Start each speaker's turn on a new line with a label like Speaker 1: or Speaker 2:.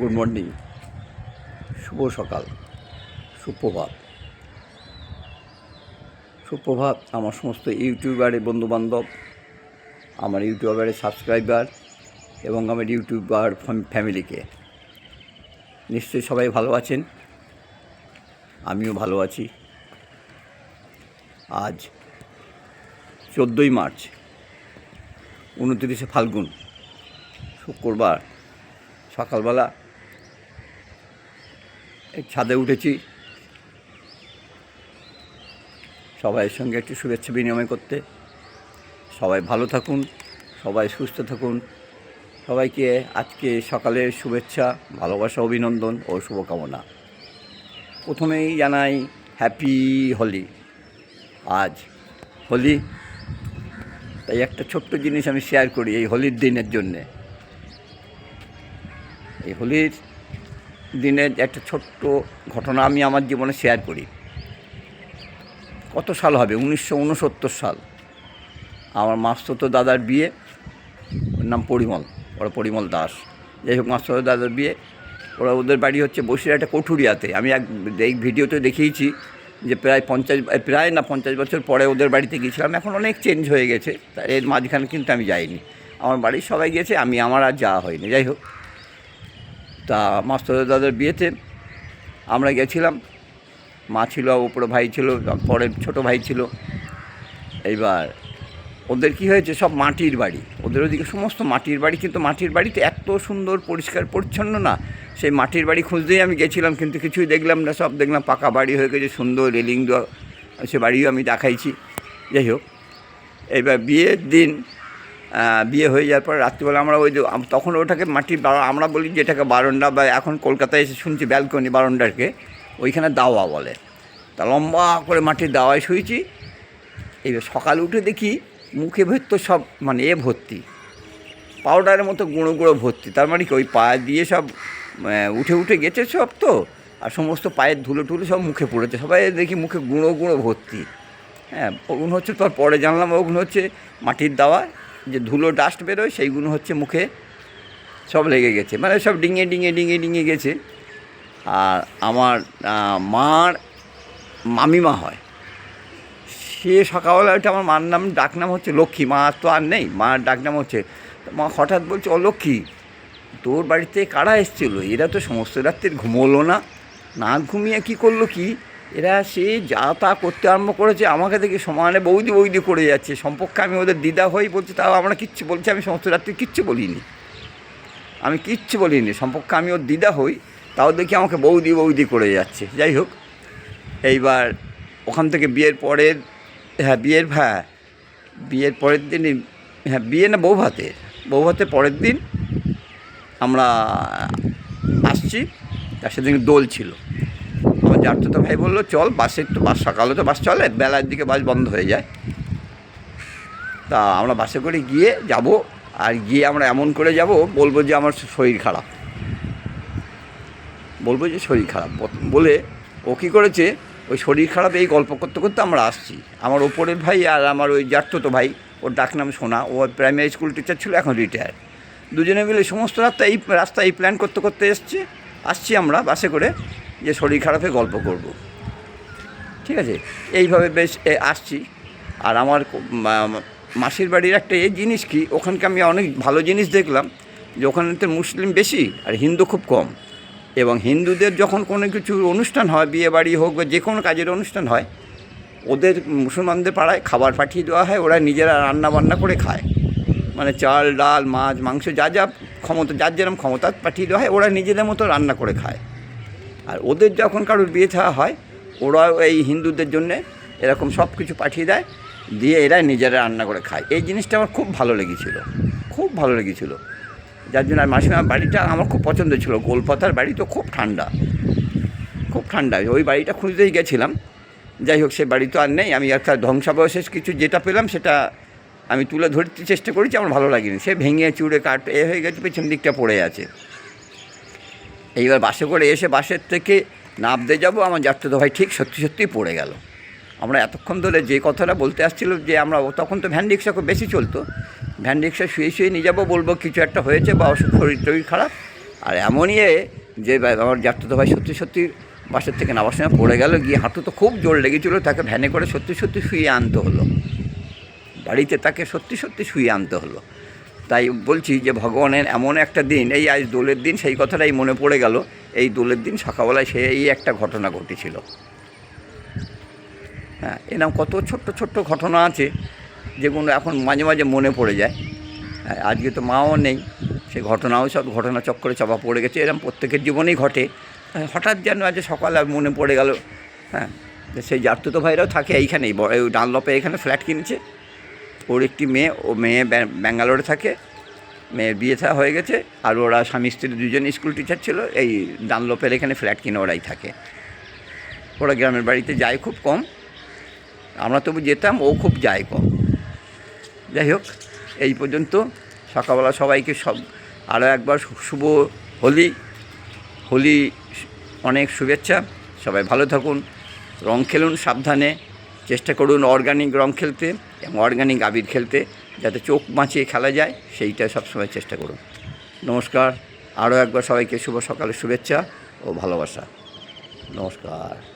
Speaker 1: Good morning শুভ সকাল। সুপ্রভাত। সুপ্রভাত, আমার সমস্ত ইউটিউবারের বন্ধুবান্ধব, আমার ইউটিউবারের সাবস্ক্রাইবার এবং আমার ইউটিউবার ফ্যামিলিকে। নিশ্চয়ই সবাই ভালো আছেন? আমিও ভালো আছি। আজ চোদ্দোই মার্চ, উনত্রিশে ফাল্গুন, শুক্রবার, সকালবেলা ছাদে উঠেছি। সবাইয়ের সঙ্গে একটু শুভেচ্ছা বিনিময় করতে। সবাই ভালো থাকুন, সবাই সুস্থ থাকুন। সবাইকে আজকে সকালের শুভেচ্ছা, ভালোবাসা, অভিনন্দন ও শুভকামনা। প্রথমেই জানাই হ্যাপি হোলি। আজ হোলি। তাই একটা ছোট্ট জিনিস আমি শেয়ার করি এই হোলির দিনের জন্যে। এই হোলির দিনের একটা ছোট্ট ঘটনা আমি আমার জীবনে শেয়ার করি। কত সাল হবে? উনিশশো উনসত্তর সাল। আমার মাস্ততো দাদার বিয়ে, ওর নাম পরিমল, ওরা পরিমল দাস। যাই হোক, মাস্ততো দাদার বিয়ে, ওরা ওদের বাড়ি হচ্ছে বসিরহাটে কঠুরিয়াতে। আমি এক, এই ভিডিওতে দেখিয়েছি যে প্রায় পঞ্চাশ, প্রায় না পঞ্চাশ বছর পরে ওদের বাড়িতে গিয়েছিলাম। এখন অনেক চেঞ্জ হয়ে গেছে, তা এর মাঝখানে কিন্তু আমি যাইনি। আমার বাড়ির সবাই গিয়েছে, আমি, আমার আর যাওয়া হয়নি। যাই হোক তা মাস্টার দাদার বিয়েতে আমরা গেছিলাম। মা ছিল ওপরে ভাই ছিল, পরে ছোট ভাই ছিল। এইবার ওদের কি হয়েছে, সব মাটির বাড়ি। ওদের ওদিকে সমস্ত মাটির বাড়ি, কিন্তু মাটির বাড়িতে এত সুন্দর, পরিষ্কার, পরিচ্ছন্ন না। সেই মাটির বাড়ি খুঁজতেই আমি গেছিলাম, কিন্তু কিছুই দেখলাম না, সব দেখলাম পাকা বাড়ি হয়ে গেছে, সুন্দর রেলিং দেওয়া, সে বাড়িও আমি দেখাইছি। যাই হোক এবার বিয়ের দিন বিয়ে হয়ে যাওয়ার পর রাত্রিবেলা আমরা ওই তখন ওটাকে মাটির আমরা বলি যেটাকে বারন্ডা বা এখন কলকাতায় এসে শুনছি ব্যালকনি বারন্ডারকে ওইখানে দাওয়া বলে। তা লম্বা করে মাটির দাওয়ায় শুয়েছি এইবার সকালে উঠে দেখি মুখে ভর্তি সব মানে এ ভর্তি। পাউডারের মতো গুঁড়ো গুঁড়ো ভর্তি, তার মানে কি ওই পা দিয়ে সব উঠে উঠে গেছে সব তো, আর সমস্ত পায়ের ধুলো টুলো সব মুখে পড়েছে, সবাই দেখি মুখে গুঁড়ো গুঁড়ো ভর্তি। হ্যাঁ ওগুলো হচ্ছে তার পরে জানলাম ওগুলো হচ্ছে মাটির দাওয়া যে ধুলো ডাস্ট বেরোয় সেইগুলো হচ্ছে মুখে সব লেগে গেছে। মানে সব ডিঙে ডিঙে ডিঙে ডিঙে গেছে। আর আমার মার মামিমা হয়। সে সকালবেলা ওইটা আমার মার নাম ডাকনাম হচ্ছে লক্ষ্মী। মা তো আর নেই, মার ডাকনাম হচ্ছে মা হঠাৎ বলছে, ও লক্ষ্মী, তোর বাড়িতে কারা এসেছিল? এরা তো সমস্ত রাত্রে ঘুমোলো না। না ঘুমিয়ে কী করল কি? এরা সে যা তা করতে আরম্ভ করেছে, আমাকে দেখে সমানে বৌদি বৌদি করে যাচ্ছে। সম্পর্কে আমি ওদের দিদা হই বলছি, তাও আমরা কিচ্ছু বলছি, আমি সমস্ত রাত্রে কিচ্ছু বলিনি। আমি কিচ্ছু বলিনি, সম্পর্কে আমি ওর দিদা হই, তাও দেখি আমাকে বৌদি বৌদি করে যাচ্ছে। যাই হোক, এইবার ওখান থেকে বিয়ের পরের হ্যাঁ বিয়ের হ্যাঁ বিয়ের পরের দিনই হ্যাঁ বিয়ে না বউ ভাতের বউ ভাতের পরের দিন আমরা আসছি, তার সেদিন দোল ছিল। জারতো ভাই বলল, চল, বাসে একটু, বাস সকালে তো বাস চলে, বেলার দিকে বাস বন্ধ হয়ে যায়। তা আমরা বাসে করে গিয়ে যাব, আর গিয়ে আমরা এমন করে যাব, বলব যে আমার শরীর খারাপ। বলব যে শরীর খারাপ, বলে ও কী করেছে, ওই শরীর খারাপ এই গল্প করতে করতে আমরা আসছি। আমার ওপরের ভাই আর আমার ওই জাততো ভাই, ওর ডাকনাম সোনা, ও প্রাইমারি স্কুল টিচার ছিল, এখন রিটায়ার দুজনে মিলে সমস্ত রাস্তা এই রাস্তা এই প্ল্যান করতে করতে এসছে, আসছি আমরা বাসে করে। যে শরীর খারাপে গল্প করব। ঠিক আছে? এইভাবে বেশ আসছি। আর আমার মাসির বাড়ির একটা এই জিনিস কি, ওখানকে আমি অনেক ভালো জিনিস দেখলাম, যে ওখানে তো মুসলিম বেশি আর হিন্দু খুব কম। এবং হিন্দুদের যখন কোনো কিছু অনুষ্ঠান হয়, বিয়ে বাড়ি হোক বা যে কোনো কাজের অনুষ্ঠান হয়, ওদের মুসলমানদের পাড়ায় খাবার পাঠিয়ে দেওয়া হয়, ওরা নিজেরা রান্না বান্না করে খায়। মানে চাল, ডাল, মাছ, মাংস, যা যা ক্ষমতা, যার যেরকম ক্ষমতা পাঠিয়ে দেওয়া হয়, ওরা নিজেদের মতো রান্না করে খায়। আর ওদের যখন কারোর বিয়ে থাওয়া হয় ওরা এই হিন্দুদের জন্যে এরকম সব কিছু পাঠিয়ে দেয়, দিয়ে এরা নিজেরা রান্না করে খায়। এই জিনিসটা আমার খুব ভালো লেগেছিলো, খুব ভালো লেগেছিলো। যার জন্য আর মাসিমার বাড়িটা আমার খুব পছন্দ ছিল, গোলপাতার বাড়ি তো খুব ঠান্ডা খুব ঠান্ডা। ওই বাড়িটা খুঁজতেই গেছিলাম, যাই হোক সে বাড়ি তো আর নেই, আমি একটা ধ্বংসাবশেষ কিছু যেটা পেলাম সেটা আমি তুলে ধরতে চেষ্টা করেছি, আমার ভালো লাগেনি। সে ভেঙে চুড়ে কাট এ হয়ে গেছে, পেছন দিকটা পড়ে আছে। এইবার বাসে করে এসে বাসের থেকে নামতে যাব, আমার যাত্রা তো ভাই ঠিক সত্যি সত্যিই পড়ে গেল। আমরা এতক্ষণ ধরে যে কথাটা বলতে আসছিল যে আমরা তখন তো ভ্যান রিক্সা খুব বেশি চলতো, ভ্যান রিক্সা শুয়ে শুয়ে নিয়ে যাব বলব কিছু একটা হয়েছে বা অসুখ শরীর টরীর খারাপ। আর এমনই যে আমার জ্যাঠতো ভাই সত্যি সত্যি বাসের থেকে নামার সময় পড়ে গেল, গিয়ে হাঁটু তো খুব জোর লেগেছিলো, তাকে ভ্যানে করে সত্যি সত্যি শুয়ে আনতে হলো। বাড়িতে তাকে সত্যি সত্যি শুয়ে আনতে হলো। তাই বলছি যে ভগবানের এমন একটা দিন এই আজ দোলের দিন সেই কথাটাই মনে পড়ে গেল। এই দোলের দিন সকালবেলায় সে এই একটা ঘটনা ঘটেছিল। হ্যাঁ এরকম কত ছোট্ট ছোট্ট ঘটনা আছে যেগুলো এখন মাঝে মাঝে মনে পড়ে যায়। হ্যাঁ, আজকে তো মাও নেই সে ঘটনাও সব ঘটনা চক্করে চাপা পড়ে গেছে এরকম প্রত্যেকের জীবনেই ঘটে। হ্যাঁ, হঠাৎ যেন আজ সকালে মনে পড়ে গেল হ্যাঁ সেই জার্তুতো ভাইরাও থাকে এইখানেই ডানলপে এখানে ফ্ল্যাট কিনেছে। ওর একটি মেয়ে, ও মেয়ে ব্যাঙ্গালোরে থাকে। মেয়ের বিয়ে থা হয়ে গেছে। আর ওরা স্বামী স্ত্রী দুজন স্কুল টিচার ছিল। এই ডানলপের এখানে ফ্ল্যাট কিনে ওরাই থাকে। ওরা গ্রামের বাড়িতে যায় খুব কম। আমরা তবু যেতাম, ও খুব যায় কম। যাই হোক, এই পর্যন্ত। সকালবেলা সবাইকে সব আরও একবার শুভ হোলি। হোলি অনেক শুভেচ্ছা। সবাই ভালো থাকুন, রং খেলুন, সাবধানে। চেষ্টা করুন অর্গানিক রং খেলতে এবং অর্গানিক আবির খেলতে, যাতে চোখ বাঁচিয়ে খেলা যায়, সেইটা সবসময় চেষ্টা করুন। নমস্কার। আরও একবার সবাইকে শুভ সকালের শুভেচ্ছা ও ভালোবাসা। নমস্কার।